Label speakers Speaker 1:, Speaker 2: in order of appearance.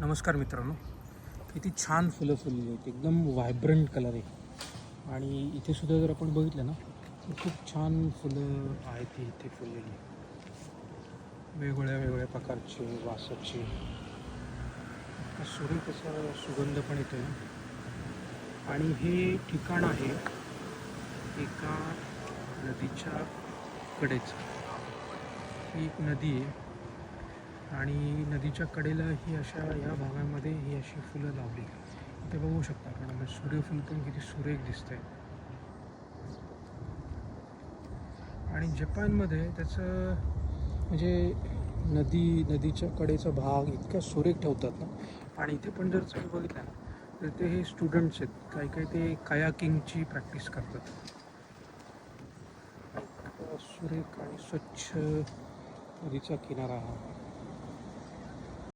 Speaker 1: नमस्कार मित्रांनो. किती छान फुलं फुलली आहेत. एकदम व्हायब्रंट कलर आहे. आणि इथे सुद्धा जर आपण बघितलं ना तर खूप छान फुलं आहेत ती इथे फुललेली. वेगवेगळ्या वेगवेगळ्या प्रकारचे वासाचे. इतका सुरेख असा सुगंध पण येतो ना आणि हे ठिकाण आहे एका नदीच्या कडेचं. ही एक नदी आहे. आणि नदीच्या कडेला ही अशा या भागामध्ये ही अशी फुलं लावली. इथे बघू शकता आपण म्हणजे सूर्यफूल पण किती सुरेख दिसतंय. आणि जपानमध्ये त्याचं म्हणजे नदी नदीच्या कडेचा भाग इतका सुरेख ठेवतात ना. आणि इथे पण जर तुम्ही बघितलं ना तर ते हे स्टुडंट्स आहेत. काही काही ते कायाकिंगची प्रॅक्टिस करतात. सुरेख आणि स्वच्छ नदीचा किनारा हा.